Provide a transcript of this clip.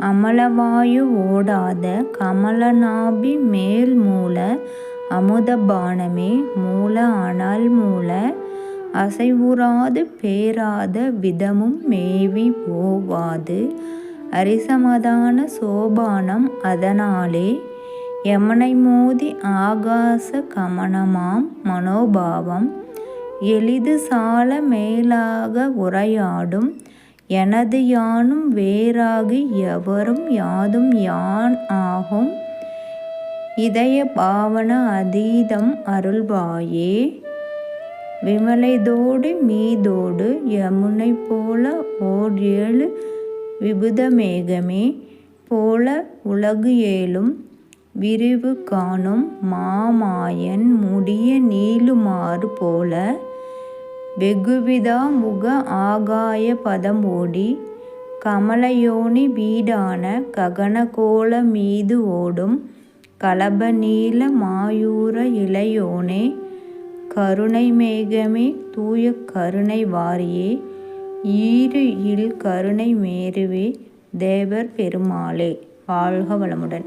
அமலவாயு ஓடாத கமலநாபி மேல்மூல அமுதபானமே மூல அனல் மூல அசைவுறாது பேராத விதமும் மேவி போவாது. அரிசமதான சோபானம் அதனாலே யமனை மோதி ஆகாச கமனமாம் மனோபாவம். எளிது சால மேலாக உரையாடும் எனது யானும் வேறாகி எவரும் யாதும் யான் ஆகும். இதய பாவன அதீதம் அருள்வாயே. விமலைதோடு மீதோடு யமுனை போல ஓர் ஏழு விபுதமேகமே. போல உலகு ஏழும் விரிவு காணும் மாமாயன் முடிய நீளுமாறு போல வெகுவிதா முக ஆகாய பதம் ஓடி கமலயோனி வீடான ககனகோள மீது ஓடும் கலபநீல மாயூர இளையோனே கருணை மேகமே தூய கருணை வாரியே ஈரு இல் கருணை மேருவே தேவர் பெருமாளே. வாழ்க வளமுடன்.